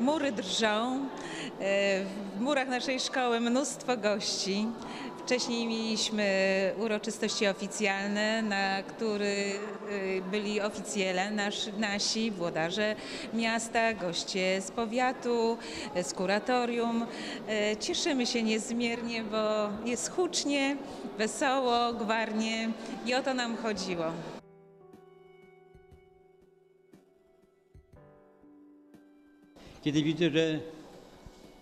mury drżą. E, W murach naszej szkoły mnóstwo gości. Wcześniej mieliśmy uroczystości oficjalne, na których y, byli oficjele nasz, nasi, włodarze miasta, goście z powiatu, y, z kuratorium. Cieszymy się niezmiernie, bo jest hucznie, wesoło, gwarnie i o to nam chodziło. Kiedy widzę, że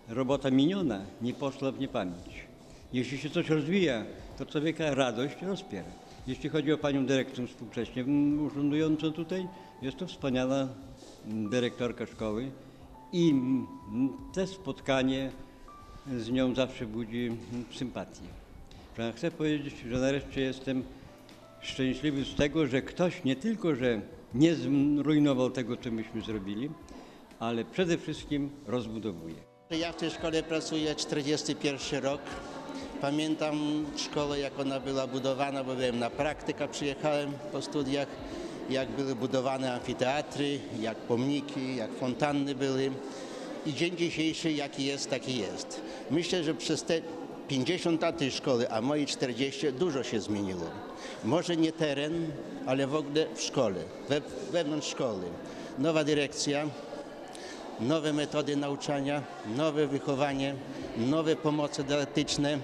robota miniona nie poszła w niepamięć. Jeśli się coś rozwija, to człowieka radość rozpiera. Jeśli chodzi o panią dyrektor współcześnie urzędującą tutaj, jest to wspaniała mm, dyrektorka szkoły i mm, te spotkanie z nią zawsze budzi mm, sympatię. Chcę powiedzieć, że nareszcie jestem szczęśliwy z tego, że ktoś nie tylko, że nie zrujnował tego, co myśmy zrobili, ale przede wszystkim rozbudowuje. Ja w tej szkole pracuję 41 rok. Pamiętam szkołę, jak ona była budowana, bo byłem na praktyka, przyjechałem po studiach, jak były budowane amfiteatry, jak pomniki, jak fontanny były. I dzień dzisiejszy jaki jest, taki jest. Myślę, że przez te 50 lat tej szkoły, a moje 40, dużo się zmieniło. Może nie teren, ale w ogóle w szkole, we, wewnątrz szkoły. Nowa dyrekcja, nowe metody nauczania, nowe wychowanie, nowe pomoce dydaktyczne.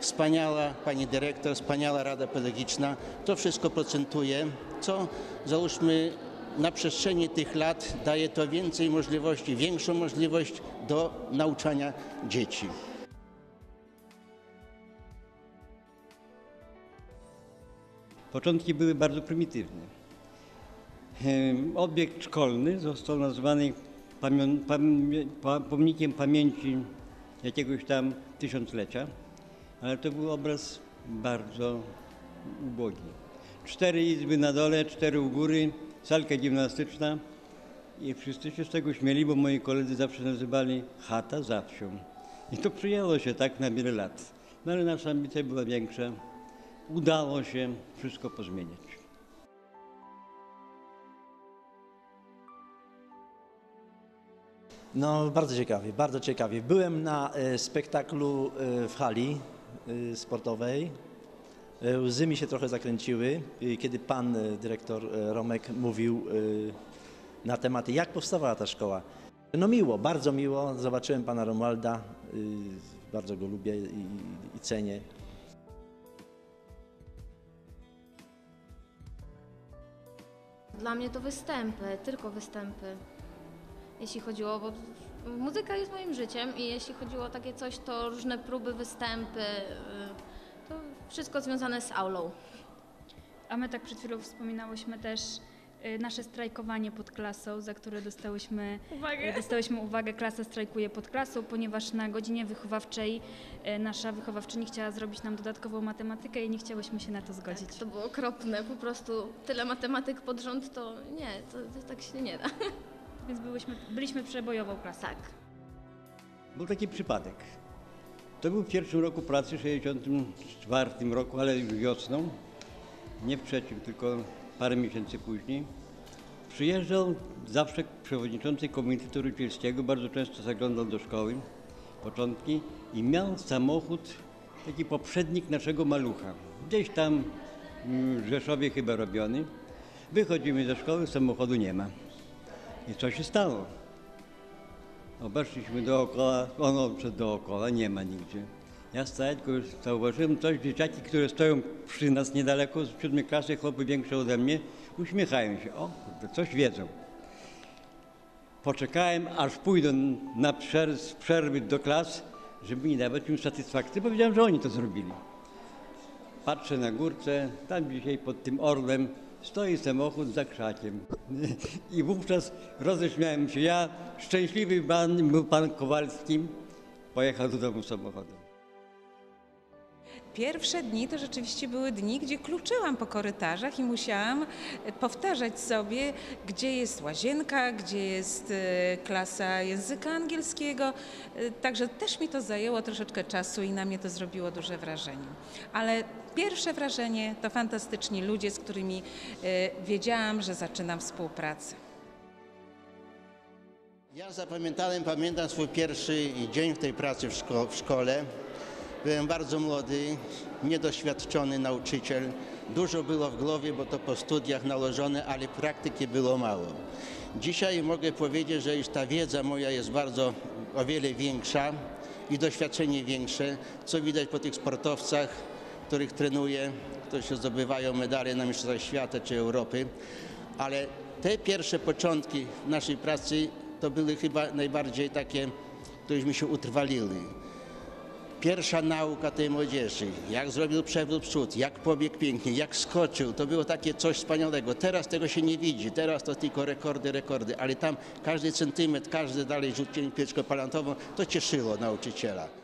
Wspaniała pani dyrektor, wspaniała rada pedagogiczna. To wszystko procentuje, co załóżmy na przestrzeni tych lat daje to więcej możliwości, większą możliwość do nauczania dzieci. Początki były bardzo prymitywne. Obiekt szkolny został nazwany pamię- pa- pomnikiem pamięci jakiegoś tam tysiąclecia, ale to był obraz bardzo ubogi. Cztery izby na dole, cztery u góry, salka gimnastyczna i wszyscy się z tego śmieli, bo moi koledzy zawsze nazywali chata za wsią. I to przyjęło się tak na wiele lat. No ale nasza ambicja była większa. Udało się wszystko pozmieniać. No, bardzo ciekawie, bardzo ciekawie. Byłem na e, spektaklu e, w hali e, sportowej. Łzy mi się trochę zakręciły, kiedy pan dyrektor Romek mówił na tematy, jak powstawała ta szkoła. No miło, bardzo miło. Zobaczyłem pana Romualda, bardzo go lubię i, i cenię. Dla mnie to występy, tylko występy. Jeśli chodziło, bo muzyka jest moim życiem i jeśli chodziło o takie coś, to różne próby, występy, y, to wszystko związane z aulą. A my tak przed chwilą wspominałyśmy też y, nasze strajkowanie pod klasą, za które dostałyśmy Uwagę. y, dostałyśmy uwagę, klasa strajkuje pod klasą, ponieważ na godzinie wychowawczej nasza wychowawczyni chciała zrobić nam dodatkową matematykę i nie chciałyśmy się na to zgodzić. To było okropne, po prostu tyle matematyk pod rząd, to nie, to, to tak się nie da. Więc byłyśmy, byliśmy przebojową klasą. Tak. Był taki przypadek. To był w pierwszym roku pracy, w 64 roku, ale już wiosną, nie w trzecim, tylko parę miesięcy później. Przyjeżdżał zawsze przewodniczący Komitetu Rodzicielskiego, bardzo często zaglądał do szkoły, początki, i miał samochód, taki poprzednik naszego malucha. Gdzieś tam mm, w Rzeszowie chyba robiony. Wychodzimy ze szkoły, samochodu nie ma. I co się stało? Obeszliśmy dookoła, ono przed dookoła, nie ma nigdzie. Ja stałem, tylko już zauważyłem coś, dzieciaki, które stoją przy nas niedaleko, z siódmej klasy, chłopy większe ode mnie, uśmiechają się. O, coś wiedzą. Poczekałem, aż pójdą na przer- z przerwy do klas, żeby nie dawać im satysfakcji. Powiedziałem, że oni to zrobili. Patrzę na górce, tam dzisiaj pod tym orłem stoi samochód za krzakiem. I wówczas roześmiałem się. Ja, szczęśliwy pan, był pan Kowalski, pojechał do domu samochodem. Pierwsze dni to rzeczywiście były dni, gdzie kluczyłam po korytarzach i musiałam powtarzać sobie, gdzie jest łazienka, gdzie jest e, klasa języka angielskiego. E, Także też mi to zajęło troszeczkę czasu i na mnie to zrobiło duże wrażenie. Ale pierwsze wrażenie to fantastyczni ludzie, z którymi e, wiedziałam, że zaczynam współpracę. Ja zapamiętałem, pamiętam swój pierwszy dzień w tej pracy w, szko- w szkole. Byłem bardzo młody, niedoświadczony nauczyciel. Dużo było w głowie, bo to po studiach nałożone, ale praktyki było mało. Dzisiaj mogę powiedzieć, że już ta wiedza moja jest bardzo o wiele większa i doświadczenie większe, co widać po tych sportowcach, których trenuję, którzy zdobywają medale na Mistrzostwach Świata czy Europy. Ale te pierwsze początki naszej pracy to były chyba najbardziej takie, któreśmy się utrwaliły. Pierwsza nauka tej młodzieży, jak zrobił przewrót przód, jak pobiegł pięknie, jak skoczył, to było takie coś wspaniałego. Teraz tego się nie widzi, teraz to tylko rekordy, rekordy, ale tam każdy centymetr, każdy dalej rzucenie pieczką palantową, to cieszyło nauczyciela.